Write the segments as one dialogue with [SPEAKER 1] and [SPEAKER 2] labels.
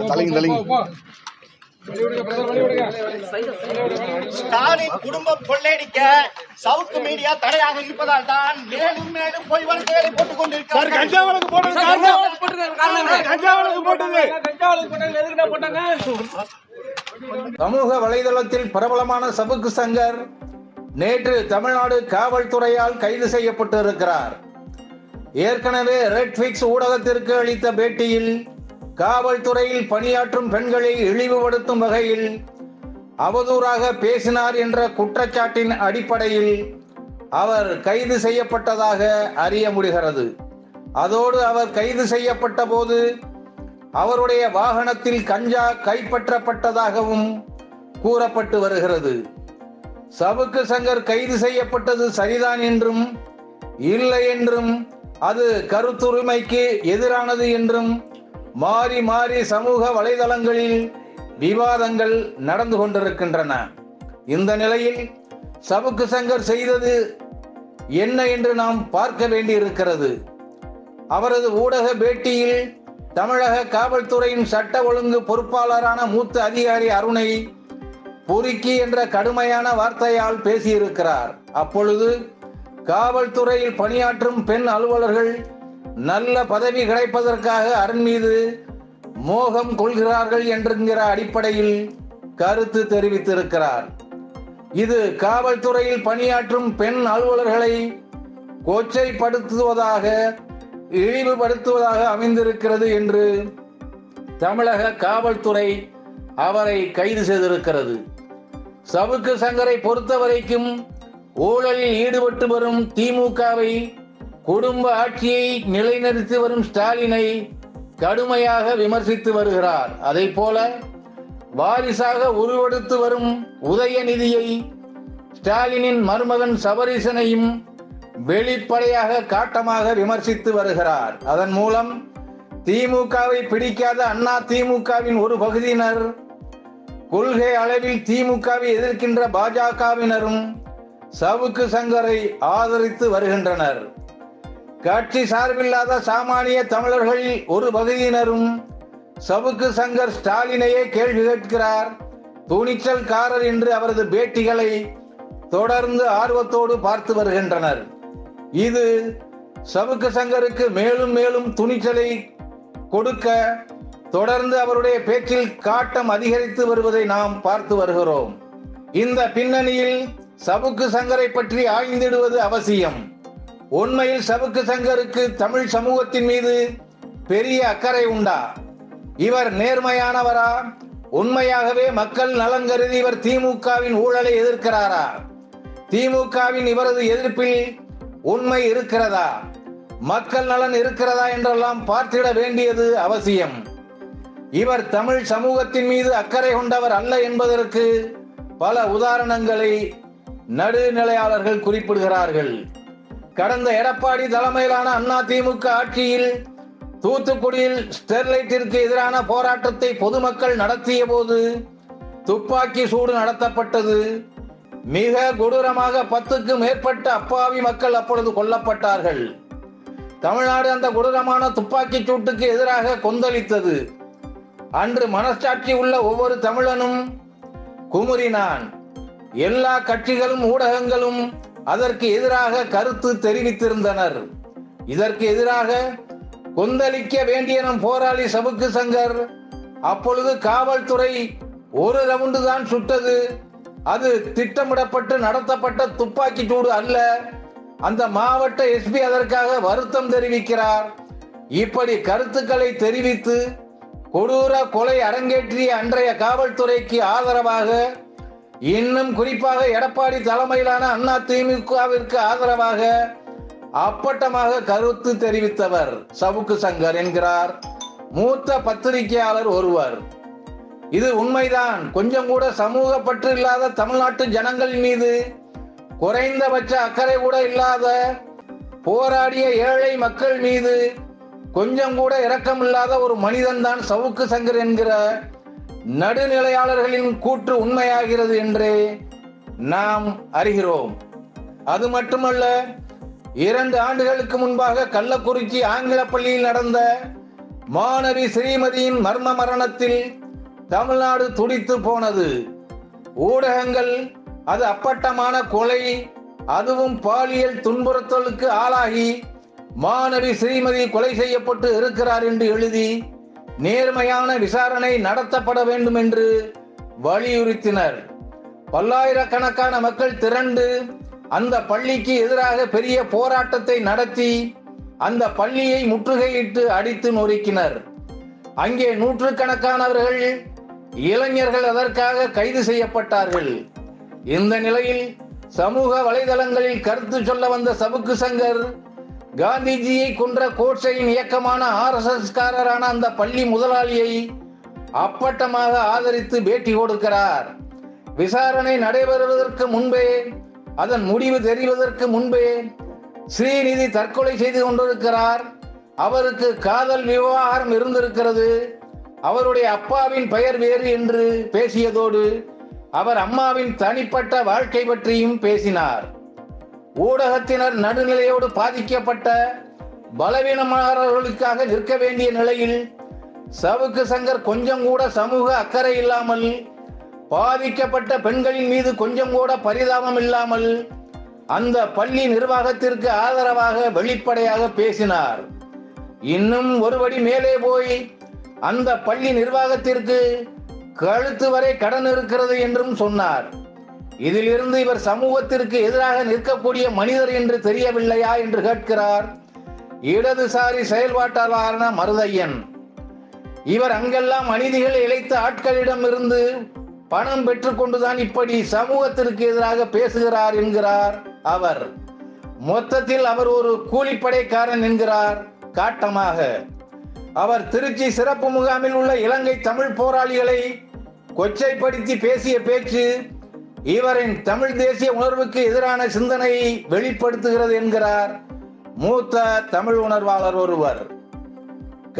[SPEAKER 1] தலைங்க தலைங்க
[SPEAKER 2] ஸ்டாலின்
[SPEAKER 3] குடும்பம் கொள்ளையடிக்க
[SPEAKER 4] சவுக்கு
[SPEAKER 5] மீடியா தடையாக
[SPEAKER 6] இருப்பதால் தான்
[SPEAKER 7] மேலும் மேலும் பொய்
[SPEAKER 8] வழக்குகளை போட்டுக் கொண்டிருக்கிறார்
[SPEAKER 9] கஞ்சா வழக்கு போட்டது
[SPEAKER 10] கஞ்சா வழக்கு
[SPEAKER 11] போட்டது
[SPEAKER 12] கஞ்சா போட்டாங்க
[SPEAKER 13] சமூக
[SPEAKER 14] வலைதளத்தில்
[SPEAKER 15] பிரபலமான சபுக்கு
[SPEAKER 16] சங்கர்
[SPEAKER 17] நேற்று தமிழ்நாடு
[SPEAKER 18] காவல்துறையால்
[SPEAKER 19] கைது செய்யப்பட்டு
[SPEAKER 20] இருக்கிறார்
[SPEAKER 21] ஏற்கனவே
[SPEAKER 22] ரெட்ஃபிக்ஸ்
[SPEAKER 23] ஊடகத்திற்கு அளித்த
[SPEAKER 24] பேட்டியில்
[SPEAKER 25] காவல்துறையில்
[SPEAKER 26] பணியாற்றும் பெண்களை
[SPEAKER 27] இழிவுபடுத்தும்
[SPEAKER 28] வகையில்
[SPEAKER 29] அவதூறாக
[SPEAKER 30] பேசினார் என்ற
[SPEAKER 31] குற்றச்சாட்டின்
[SPEAKER 32] அடிப்படையில்
[SPEAKER 33] அவர்
[SPEAKER 34] கைது செய்யப்பட்டதாக
[SPEAKER 35] அறிய
[SPEAKER 36] முடிகிறது
[SPEAKER 37] அதோடு அவர்
[SPEAKER 38] கைது செய்யப்பட்ட போது
[SPEAKER 39] அவருடைய
[SPEAKER 40] வாகனத்தில் கஞ்சா
[SPEAKER 41] கைப்பற்றப்பட்டதாகவும்
[SPEAKER 42] கூறப்பட்டு
[SPEAKER 43] வருகிறது
[SPEAKER 44] சவுக்கு
[SPEAKER 45] சங்கர் கைது செய்யப்பட்டது
[SPEAKER 46] சரிதான்
[SPEAKER 47] என்றும்
[SPEAKER 48] இல்லை என்றும்
[SPEAKER 49] அது
[SPEAKER 50] கருத்துரிமைக்கு
[SPEAKER 51] எதிரானது என்றும்
[SPEAKER 52] மாறி
[SPEAKER 53] மாறி சமூக
[SPEAKER 54] வலைதளங்களில்
[SPEAKER 55] விவாதங்கள்
[SPEAKER 56] நடந்து
[SPEAKER 57] கொண்டிருக்கின்றன
[SPEAKER 58] இந்த நிலையில்
[SPEAKER 59] சவுக்கு சங்கர் செய்தது
[SPEAKER 60] என்ன என்று நாம்
[SPEAKER 61] பார்க்க வேண்டியிருக்கிறது
[SPEAKER 62] அவரது ஊடக
[SPEAKER 63] பேட்டியில்
[SPEAKER 64] தமிழக
[SPEAKER 65] காவல்துறையின் சட்ட
[SPEAKER 66] ஒழுங்கு பொறுப்பாளரான
[SPEAKER 67] மூத்த அதிகாரி
[SPEAKER 68] அருணை
[SPEAKER 69] பொறுக்கி
[SPEAKER 70] என்ற கடுமையான
[SPEAKER 71] வார்த்தையால்
[SPEAKER 72] பேசியிருக்கிறார் அப்பொழுது
[SPEAKER 73] காவல்துறையில்
[SPEAKER 74] பணியாற்றும் பெண்
[SPEAKER 75] அலுவலர்கள்
[SPEAKER 76] நல்ல பதவி
[SPEAKER 77] கிடைப்பதற்காக
[SPEAKER 78] அரண் மீது
[SPEAKER 79] மோகம்
[SPEAKER 80] கொள்கிறார்கள் என்கிற
[SPEAKER 81] அடிப்படையில்
[SPEAKER 82] கருத்து
[SPEAKER 83] தெரிவித்திருக்கிறார்
[SPEAKER 84] இது காவல்துறையில்
[SPEAKER 85] பணியாற்றும்
[SPEAKER 86] பெண் அலுவலர்களை
[SPEAKER 87] கொச்சைப்படுத்துவதாக
[SPEAKER 88] இழிவுபடுத்துவதாக
[SPEAKER 89] அமைந்திருக்கிறது
[SPEAKER 90] என்று
[SPEAKER 91] தமிழக
[SPEAKER 92] காவல்துறை
[SPEAKER 93] அவரை
[SPEAKER 94] கைது செய்திருக்கிறது
[SPEAKER 95] சவுக்கு சங்கரை
[SPEAKER 96] பொறுத்தவரைக்கும்
[SPEAKER 97] ஊழலில்
[SPEAKER 98] ஈடுபட்டு வரும்
[SPEAKER 99] திமுகவை
[SPEAKER 100] குடும்ப
[SPEAKER 101] ஆட்சியை
[SPEAKER 102] நிலைநிறுத்தி வரும்
[SPEAKER 103] ஸ்டாலினை
[SPEAKER 104] கடுமையாக
[SPEAKER 105] விமர்சித்து வருகிறார்
[SPEAKER 106] அதை போல
[SPEAKER 107] வாரிசாக உருவெடுத்து
[SPEAKER 108] வரும்
[SPEAKER 109] உதயநிதியை
[SPEAKER 110] ஸ்டாலினின்
[SPEAKER 111] மருமகன்
[SPEAKER 112] சபரிசனையும்
[SPEAKER 113] வெளிப்படையாக
[SPEAKER 114] காட்டமாக
[SPEAKER 115] விமர்சித்து
[SPEAKER 116] வருகிறார் அதன் மூலம்
[SPEAKER 117] திமுகவை பிடிக்காத
[SPEAKER 118] அண்ணா திமுகவின்
[SPEAKER 119] ஒரு பகுதியினர்
[SPEAKER 120] கொள்கை அளவில்
[SPEAKER 121] திமுகவை
[SPEAKER 122] எதிர்க்கின்ற
[SPEAKER 123] பாஜகவினரும்
[SPEAKER 124] சவுக்கு
[SPEAKER 125] சங்கரை ஆதரித்து
[SPEAKER 126] வருகின்றனர்
[SPEAKER 127] கட்சி சார்பில்லாத
[SPEAKER 128] சாமானிய
[SPEAKER 129] தமிழர்களில் ஒரு
[SPEAKER 130] பகுதியினரும்
[SPEAKER 131] சவுக்கு
[SPEAKER 132] சங்கர் ஸ்டாலினையே
[SPEAKER 133] கேள்வி கேட்கிறார்
[SPEAKER 134] துணிச்சல்காரர் என்று
[SPEAKER 135] அவரது பேட்டிகளை
[SPEAKER 136] தொடர்ந்து
[SPEAKER 137] ஆர்வத்தோடு
[SPEAKER 138] பார்த்து வருகின்றனர்
[SPEAKER 139] இது
[SPEAKER 140] சவுக்கு சங்கருக்கு
[SPEAKER 141] மேலும் மேலும் துணிச்சலை
[SPEAKER 142] கொடுக்க
[SPEAKER 143] தொடர்ந்து அவருடைய
[SPEAKER 144] பேச்சில்
[SPEAKER 145] காட்டம் அதிகரித்து
[SPEAKER 146] வருவதை நாம் பார்த்து
[SPEAKER 147] வருகிறோம்
[SPEAKER 148] இந்த பின்னணியில்
[SPEAKER 149] சவுக்கு
[SPEAKER 150] சங்கரை பற்றி
[SPEAKER 151] ஆய்ந்திடுவது அவசியம்
[SPEAKER 152] உண்மையில் சவுக்கு
[SPEAKER 153] சங்கருக்கு தமிழ்
[SPEAKER 154] சமூகத்தின் மீது
[SPEAKER 155] பெரிய
[SPEAKER 156] அக்கறை உண்டா
[SPEAKER 157] இவர்
[SPEAKER 158] நேர்மையானவரா
[SPEAKER 159] உண்மையாகவே
[SPEAKER 160] மக்கள் நலன் கருதி
[SPEAKER 161] இவர் திமுகவின்
[SPEAKER 162] ஊழலை எதிர்க்கிறாரா
[SPEAKER 163] திமுகவின்
[SPEAKER 164] இவரது எதிர்ப்பில்
[SPEAKER 165] உண்மை
[SPEAKER 166] இருக்கிறதா
[SPEAKER 167] மக்கள் நலன்
[SPEAKER 168] இருக்கிறதா என்றெல்லாம்
[SPEAKER 169] பார்த்திட வேண்டியது
[SPEAKER 170] அவசியம்
[SPEAKER 171] இவர்
[SPEAKER 172] தமிழ் சமூகத்தின்
[SPEAKER 173] மீது அக்கறை கொண்டவர்
[SPEAKER 174] அல்ல என்பதற்கு
[SPEAKER 175] பல
[SPEAKER 176] உதாரணங்களை
[SPEAKER 177] நடுநிலையாளர்கள்
[SPEAKER 178] குறிப்பிடுகிறார்கள்
[SPEAKER 179] கடந்த
[SPEAKER 180] எடப்பாடி தலைமையிலான
[SPEAKER 181] அதிமுக
[SPEAKER 182] ஆட்சியில்
[SPEAKER 183] தூத்துக்குடியில்
[SPEAKER 184] ஸ்டெர்லைட்டிற்கு
[SPEAKER 185] எதிரான போராட்டத்தை
[SPEAKER 186] பொதுமக்கள் நடத்திய
[SPEAKER 187] போது
[SPEAKER 188] துப்பாக்கி
[SPEAKER 189] சூடு நடத்தப்பட்டது
[SPEAKER 190] மிக கொடூரமாக
[SPEAKER 191] பத்துக்கு மேற்பட்ட
[SPEAKER 192] அப்பாவி மக்கள்
[SPEAKER 193] அப்பொழுது கொல்லப்பட்டார்கள்
[SPEAKER 194] தமிழ்நாடு அந்த
[SPEAKER 195] கொடூரமான துப்பாக்கி
[SPEAKER 196] சூட்டுக்கு எதிராக
[SPEAKER 197] கொந்தளித்தது
[SPEAKER 198] அன்று மனசாட்சி
[SPEAKER 199] உள்ள ஒவ்வொரு தமிழனும்
[SPEAKER 200] குமுறினான்
[SPEAKER 201] எல்லா
[SPEAKER 202] கட்சிகளும்
[SPEAKER 203] ஊடகங்களும்
[SPEAKER 204] அதற்கு எதிராக
[SPEAKER 205] கருத்து தெரிவித்திருந்தனர்
[SPEAKER 206] இதற்கு எதிராக
[SPEAKER 207] கொந்தளிக்க வேண்டிய நம்
[SPEAKER 208] போராளி சபுக்கு
[SPEAKER 209] சங்கர்
[SPEAKER 210] அப்பொழுது காவல்துறை
[SPEAKER 211] ஒரு ரவுண்டு தான்
[SPEAKER 212] சுட்டது
[SPEAKER 213] அது திட்டமிடப்பட்டு
[SPEAKER 214] நடத்தப்பட்ட
[SPEAKER 215] துப்பாக்கி சூடு
[SPEAKER 216] அல்ல
[SPEAKER 217] அந்த மாவட்ட
[SPEAKER 218] எஸ்பி அதற்காக
[SPEAKER 219] வருத்தம் தெரிவிக்கிறார்
[SPEAKER 220] இப்படி
[SPEAKER 221] கருத்துக்களை
[SPEAKER 222] தெரிவித்து
[SPEAKER 223] கொடூர கொலை
[SPEAKER 224] அரங்கேற்றிய
[SPEAKER 225] அன்றைய காவல்துறைக்கு
[SPEAKER 226] ஆதரவாக
[SPEAKER 227] இன்னும் குறிப்பாக எடப்பாடி தலைமையிலான அண்ணா திமுகவிற்கு ஆதரவாக அப்பட்டமாக கருத்து தெரிவித்தவர் சவுக்கு சங்கர் என்கிறார் மூத்த பத்திரிகையாளர் ஒருவர் இது உண்மைதான் கொஞ்சம் கூட சமூக பற்று இல்லாத தமிழ்நாட்டு ஜனங்கள் மீது குறைந்தபட்ச அக்கறை கூட இல்லாத போராடிய ஏழை மக்கள் மீது கொஞ்சம் கூட இரக்கம் இல்லாத ஒரு மனிதன் தான் சவுக்கு சங்கர் என்கிற நடுநிலையாளர்களின் கூற்று உண்மையாகிறது என்று நாம் அறிகிறோம் அது மட்டுமல்ல இரண்டு ஆண்டுகளுக்கு முன்பாக கள்ளக்குறிச்சி ஆங்கில பள்ளியில் நடந்த மாணவி ஸ்ரீமதியின் மர்ம மரணத்தில் தமிழ்நாடு துடித்து போனது ஊடகங்கள் அது அப்பட்டமான கொலை அதுவும் பாலியல் துன்புறுத்தலுக்கு ஆளாகி மாணவி ஸ்ரீமதி கொலை செய்யப்பட்டு இருக்கிறார் என்று எழுதி நேர்மையான விசாரணை நடத்தப்பட வேண்டும் என்று வலியுறுத்தினர் பல்லாயிரக்கணக்கான மக்கள் திரண்டு அந்த பள்ளிக்கு எதிராக பெரிய போராட்டத்தை நடத்தி அந்த பள்ளியை முற்றுகையிட்டு அடித்து நொறுக்கினர் அங்கே நூற்றுக்கணக்கானவர்கள் இளைஞர்கள் அதற்காக கைது செய்யப்பட்டார்கள் இந்த நிலையில் சமூக வலைதளங்களில் கருத்து சொல்ல வந்த சபுக்கு சங்கர் காந்திஜியை கொன்ற கோட்சையின் இயக்கமான ஆர்எஸ்எஸ்காரரான அந்த பள்ளி முதலாளியை அப்பட்டமாக ஆதரித்து பேட்டி கொடுக்கிறார் விசாரணை நடைபெறுவதற்கு முன்பே அதன் முடிவு தெரிவதற்கு முன்பே ஸ்ரீநிதி தற்கொலை செய்து கொண்டிருக்கிறார் அவருக்கு காதல் விவகாரம் இருந்திருக்கிறது அவருடைய அப்பாவின் பெயர் வேறு என்று பேசியதோடு அவர் அம்மாவின் தனிப்பட்ட வாழ்க்கை பற்றியும் பேசினார் ஊடகத்தினர் நடுநிலையோடு பாதிக்கப்பட்ட பலவீனமானவர்களுக்காக நிற்க வேண்டிய நிலையில் சவுக்கு சங்கர் கொஞ்சம் கூட சமூக அக்கறை இல்லாமல் பாதிக்கப்பட்ட பெண்களின் மீது கொஞ்சம் கூட பரிதாபம் இல்லாமல் அந்த பள்ளி நிர்வாகத்திற்கு ஆதரவாக வெளிப்படையாக பேசினார் இன்னும் ஒருபடி மேலே போய் அந்த பள்ளி நிர்வாகத்திற்கு கழுத்து வரை கடன் இருக்கிறது என்றும் சொன்னார் இதிலிருந்து இவர் சமூகத்திற்கு எதிராக நிற்கக்கூடிய மனிதர் என்று தெரியவில்லையா என்று கேட்கிறார் இடதுசாரி செயல்பாட்டாளரான மருதையன் இவர் அங்கெல்லாம் அநீதிகளை இழைத்த ஆட்களிடம் இருந்து பணம் பெற்றுக்கொண்டுதான் இப்படி சமூகத்திற்கு எதிராக பேசுகிறார் என்கிறார் அவர் மொத்தத்தில் அவர் ஒரு கூலிப்படைக்காரன் என்கிறார் காட்டமாக அவர் திருச்சி சிறப்பு முகாமில் உள்ள இலங்கை தமிழ் போராளிகளை கொச்சைப்படுத்தி பேசிய பேச்சு இவரின் தமிழ் தேசிய உணர்வுக்கு எதிரான சிந்தனையை வெளிப்படுத்துகிறது என்கிறார் மூத்த தமிழ் உணர்வாளர் ஒருவர்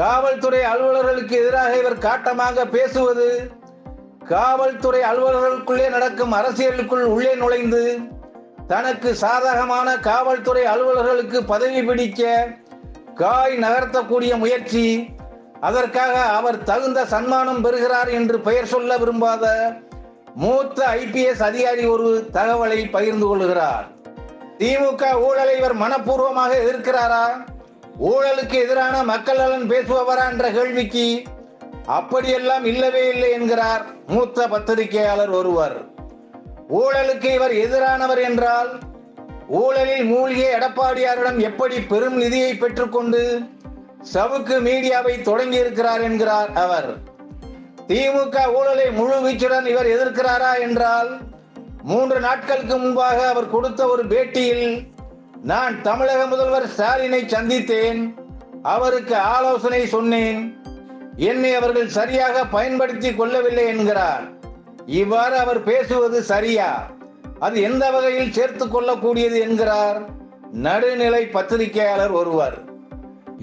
[SPEAKER 227] காவல்துறை அலுவலர்களுக்கு எதிராக இவர் காட்டமாக பேசுவது காவல்துறை அலுவலர்களுக்குள்ளே நடக்கும் அரசியலுக்குள் உள்ளே நுழைந்து தனக்கு சாதகமான காவல்துறை அலுவலர்களுக்கு பதவி பிடிக்க காய் நகர்த்தக்கூடிய முயற்சி அதற்காக அவர் தகுந்த சன்மானம் பெறுகிறார் என்று பெயர் சொல்ல விரும்பாத மூத்த ஐபிஎஸ் அதிகாரி ஒரு தகவலை பகிர்ந்து கொள்கிறார் திமுக ஊழலை இவர் மனப்பூர்வமாக எதிர்க்கிறாரா ஊழலுக்கு எதிரான மக்கள் நலன் பேசுபவரா என்ற கேள்விக்கு அப்படியெல்லாம் இல்லவே இல்லை என்கிறார் மூத்த பத்திரிகையாளர் ஒருவர் ஊழலுக்கு இவர் எதிரானவர் என்றால் ஊழலில் மூழ்கிய எடப்பாடியாரிடம் எப்படி பெரும் நிதியை பெற்றுக்கொண்டு சவுக்கு மீடியாவை தொடங்கி இருக்கிறார் என்கிறார் அவர் திமுக ஊழலை முழு வீச்சுடன் இவர் எதிர்க்கிறாரா என்றால் மூன்று நாட்களுக்கு முன்பாக அவர் கொடுத்த ஒரு பேட்டியில் நான் தமிழக முதல்வர் ஸ்டாலினை சந்தித்தேன் அவருக்கு ஆலோசனை சொன்னேன் என்னை அவர்கள் சரியாக பயன்படுத்தி கொள்ளவில்லை என்கிறார் இவ்வாறு அவர் பேசுவது சரியா அது எந்த வகையில் சேர்த்து கொள்ளக்கூடியது என்கிறார் நடுநிலை பத்திரிகையாளர் ஒருவர்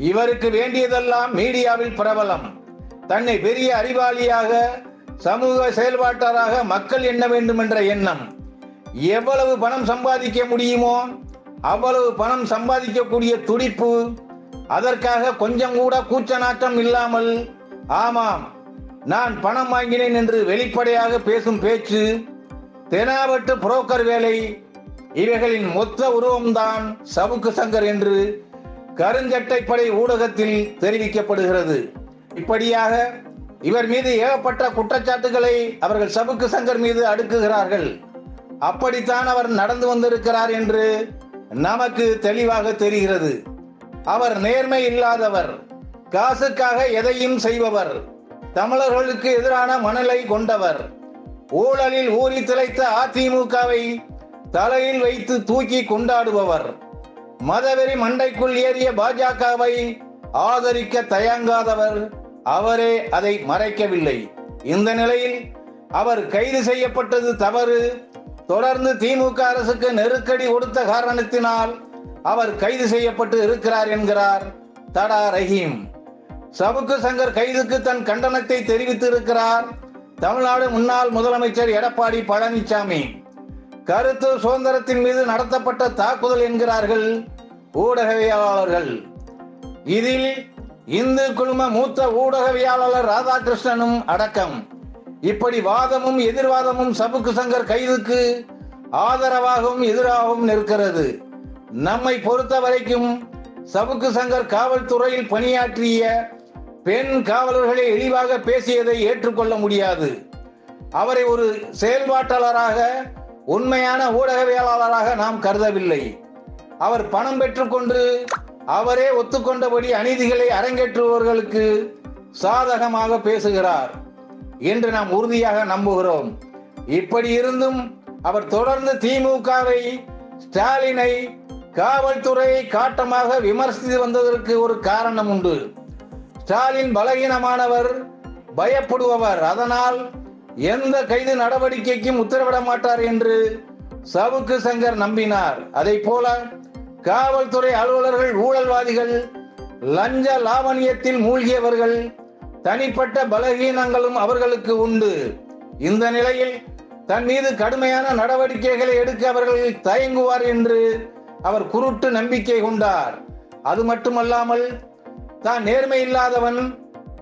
[SPEAKER 227] இவருக்கு வேண்டியதெல்லாம் மீடியாவில் பிரபலம் தன்னை பெரிய அறிவாளியாக சமூக செயல்பாட்டாராக மக்கள் எண்ண வேண்டும் என்ற எண்ணம் எவ்வளவு பணம் சம்பாதிக்க முடியுமோ அவ்வளவு பணம் சம்பாதிக்கக்கூடிய துடிப்பு அதற்காக கொஞ்சம் கூட கூச்ச நாட்டம் இல்லாமல் ஆமாம் நான் பணம் வாங்கினேன் என்று வெளிப்படையாக பேசும் பேச்சு தெனாவட்டு புரோக்கர் வேலை இவைகளின் மொத்த உருவம்தான் சவுக்கு சங்கர் என்று கருஞ்சட்டைப்படை ஊடகத்தில் தெரிவிக்கப்படுகிறது இப்படியாக இவர் மீது ஏகப்பட்ட குற்றச்சாட்டுகளை அவர்கள் சவுக்கு சங்கர் மீது அடுக்குகிறார்கள் அப்படித்தான் அவர் நடந்து வந்திருக்கிறார் என்று நமக்கு தெளிவாக தெரிகிறது அவர் நேர்மை இல்லாதவர் காசுக்காக எதையும் செய்பவர் தமிழர்களுக்கு எதிரான மணலை கொண்டவர் ஊழலில் ஊறி திளைத்த அதிமுகவை தலையில் வைத்து தூக்கி கொண்டாடுபவர் மதவெறி மண்டைக்குள் ஏறிய பாஜகவை ஆதரிக்க தயங்காதவர் அவரே அதை மறைக்கவில்லை இந்த நிலையில் அவர் கைது செய்யப்பட்டது தவறு தொடர்ந்து திமுக அரசுக்கு நெருக்கடி கொடுத்த காரணத்தினால் அவர் கைது செய்யப்பட்டு இருக்கிறார் என்கிறார் தடா ரஹீம் சவுக்கு சங்கர் கைதுக்கு தன் கண்டனத்தை தெரிவித்திருக்கிறார் தமிழ்நாடு முன்னாள் முதலமைச்சர் எடப்பாடி பழனிசாமி கருத்து சுதந்திரத்தின் மீது நடத்தப்பட்ட தாக்குதல் என்கிறார்கள் ஊடகவியலாளர்கள் இதில் இந்து குழும மூத்த ஊடகவியலாளர் ராதாகிருஷ்ணனும் அடக்கம் இப்படி வாதமும் எதிர்வாதமும் சபுக்கு சங்கர் கைதுக்கு ஆதரவாகவும் எதிராகவும் நிற்கிறது நம்மை பொறுத்த வரைக்கும் சபுக்கு சங்கர் காவல்துறையில் பணியாற்றிய பெண் காவலர்களை இழிவாக பேசியதை ஏற்றுக்கொள்ள முடியாது அவரை ஒரு செயல்பாட்டாளராக உண்மையான ஊடகவியலாளராக நாம் கருதவில்லை அவர் பணம் பெற்றுக்கொண்டு அவரே ஒத்துக்கொண்டபடி அநீதிகளை அரங்கேற்றுபவர்களுக்கு சாதகமாக பேசுகிறார் என்று நாம் உறுதியாக நம்புகிறோம் இப்படி இருந்தும் அவர் தொடர்ந்து திமுகவை ஸ்டாலினை காவல்துறையை காட்டமாக விமர்சித்து வந்ததற்கு ஒரு காரணம் உண்டு ஸ்டாலின் பலகீனமானவர் பயப்படுபவர் அதனால் எந்த கைது நடவடிக்கைக்கும் உத்தரவிட மாட்டார் என்று சவுக்கு சங்கர் நம்பினார் அதை போல காவல்துறை அலுவலர்கள் ஊழல்வாதிகள் லஞ்ச லாவணியத்தில் மூழ்கியவர்கள் தனிப்பட்ட பலகீனங்களும் அவர்களுக்கு உண்டு இந்த நிலையில் தன் மீது கடுமையான நடவடிக்கைகளை எடுக்க அவர்கள் தயங்குவார் என்று அவர் குருட்டு நம்பிக்கை கொண்டார் அது மட்டுமல்லாமல் தான் நேர்மை இல்லாதவன்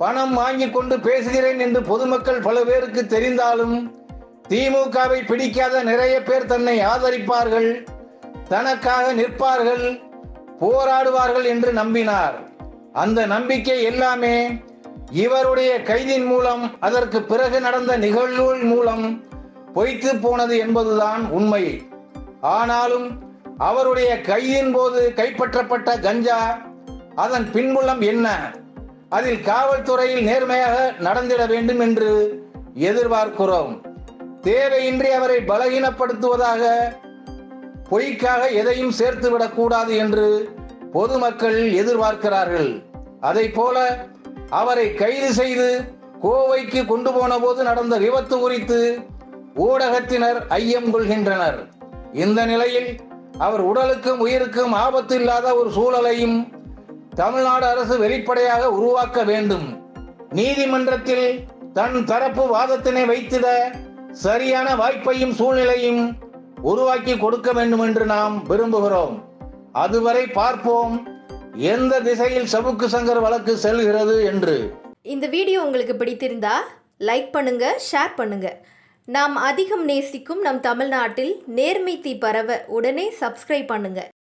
[SPEAKER 227] பணம் வாங்கி கொண்டு பேசுகிறேன் என்று பொதுமக்கள் பல பேருக்கு தெரிந்தாலும் திமுகவை பிடிக்காத நிறைய பேர் தன்னை ஆதரிப்பார்கள் தனக்காக நிற்பார்கள் போராடுவார்கள் என்று நம்பினார் அந்த நம்பிக்கை எல்லாமே இவருடைய கைதின் மூலம் அதற்கு பிறகு நடந்த நிகழ்வுகள் மூலம் பொய்த்து போனது என்பதுதான் உண்மை ஆனாலும் அவருடைய கையின் போது கைப்பற்றப்பட்ட கஞ்சா அதன் பின்புலம் என்ன அதில் காவல்துறையில் நேர்மையாக நடந்திட வேண்டும் என்று எதிர்பார்க்கிறோம் தேவையின்றி அவரை பலகீனப்படுத்துவதாக பொய்க்காக எதையும் சேர்த்து விடக்கூடாது என்று பொதுமக்கள் எதிர்பார்க்கிறார்கள் அதை போல அவரை கைது செய்து கோவைக்கு கொண்டு போன போது நடந்த விபத்து குறித்து ஊடகத்தினர் ஐயம் கொள்கின்றனர் இந்த நிலையில் அவர் உடலுக்கும் உயிருக்கும் ஆபத்து இல்லாத ஒரு சூழலையும் தமிழ்நாடு அரசு வெளிப்படையாக உருவாக்க வேண்டும் நீதிமன்றத்தில் தன் தரப்பு வாதத்தினை வைத்திட சரியான வாய்ப்பையும் சூழ்நிலையும் உருவாக்கி கொடுக்க வேண்டும் என்று நாம் விரும்புகிறோம் அதுவரை பார்ப்போம் எந்த திசையில் சவுக்கு சங்கர் வழக்கு செல்கிறது என்று இந்த வீடியோ உங்களுக்கு பிடித்திருந்தா லைக் பண்ணுங்க ஷேர் பண்ணுங்க நாம் அதிகம் நேசிக்கும் நம் தமிழ்நாட்டில் நேர்மை தீ பரவ உடனே சப்ஸ்கிரைப் பண்ணுங்க